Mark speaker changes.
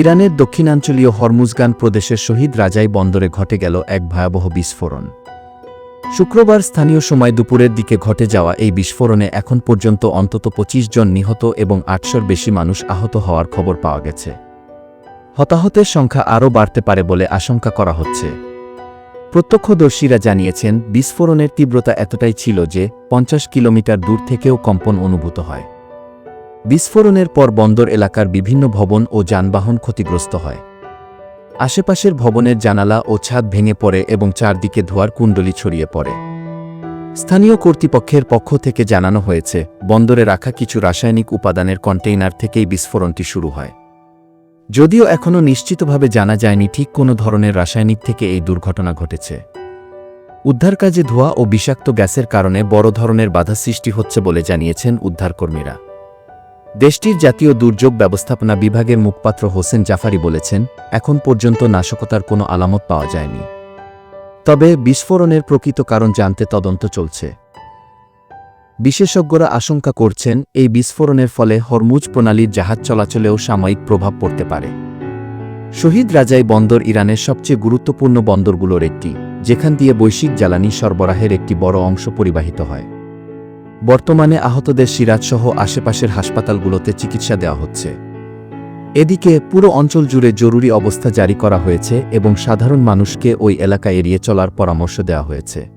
Speaker 1: ইরানের দক্ষিণাঞ্চলীয় হরমুজগান প্রদেশের শহীদ রাজাই বন্দরে ঘটে গেল এক ভয়াবহ বিস্ফোরণ। শুক্রবার স্থানীয় সময় দুপুরের দিকে ঘটে যাওয়া এই বিস্ফোরণে এখন পর্যন্ত অন্তত ২৫ জন নিহত এবং আটশোর বেশি মানুষ আহত হওয়ার খবর পাওয়া গেছে। হতাহতের সংখ্যা আরও বাড়তে পারে বলে আশঙ্কা করা হচ্ছে। প্রত্যক্ষদর্শীরা জানিয়েছেন, বিস্ফোরণের তীব্রতা এতটাই ছিল যে পঞ্চাশ কিলোমিটার দূর থেকেও কম্পন অনুভূত হয়। বিস্ফোরণের পর বন্দর এলাকার বিভিন্ন ভবন ও যানবাহন ক্ষতিগ্রস্ত হয়। আশেপাশের ভবনের জানালা ও ছাদ ভেঙে পড়ে এবং চারদিকে ধোয়ার কুণ্ডলি ছড়িয়ে পড়ে। স্থানীয় কর্তৃপক্ষের পক্ষ থেকে জানানো হয়েছে, বন্দরে রাখা কিছু রাসায়নিক উপাদানের কন্টেইনার থেকেই বিস্ফোরণটি শুরু হয়। যদিও এখনও নিশ্চিতভাবে জানা যায়নি ঠিক কোনো ধরনের রাসায়নিক থেকে এই দুর্ঘটনা ঘটেছে। উদ্ধার কাজে ধোঁয়া ও বিষাক্ত গ্যাসের কারণে বড় ধরনের বাধা সৃষ্টি হচ্ছে বলে জানিয়েছেন উদ্ধারকর্মীরা। দেশটির জাতীয় দুর্যোগ ব্যবস্থাপনা বিভাগের মুখপাত্র হোসেন জাফারি বলেছেন, এখন পর্যন্ত নাশকতার কোনো আলামত পাওয়া যায়নি। তবে বিস্ফোরণের প্রকৃত কারণ জানতে তদন্ত চলছে। বিশেষজ্ঞরা আশঙ্কা করছেন, এই বিস্ফোরণের ফলে হরমুজ প্রণালীর জাহাজ চলাচলেও সাময়িক প্রভাব পড়তে পারে। শহীদ রাজাই বন্দর ইরানের সবচেয়ে গুরুত্বপূর্ণ বন্দরগুলোর একটি, যেখান দিয়ে বৈশ্বিক জ্বালানি সরবরাহের একটি বড় অংশ পরিবাহিত হয়। বর্তমানে আহতদের সিরাজসহ আশেপাশের হাসপাতালগুলোতে চিকিৎসা দেওয়া হচ্ছে। এদিকে পুরো অঞ্চল জুড়ে জরুরি অবস্থা জারি করা হয়েছে এবং সাধারণ মানুষকে ওই এলাকা এড়িয়ে চলার পরামর্শ দেওয়া হয়েছে।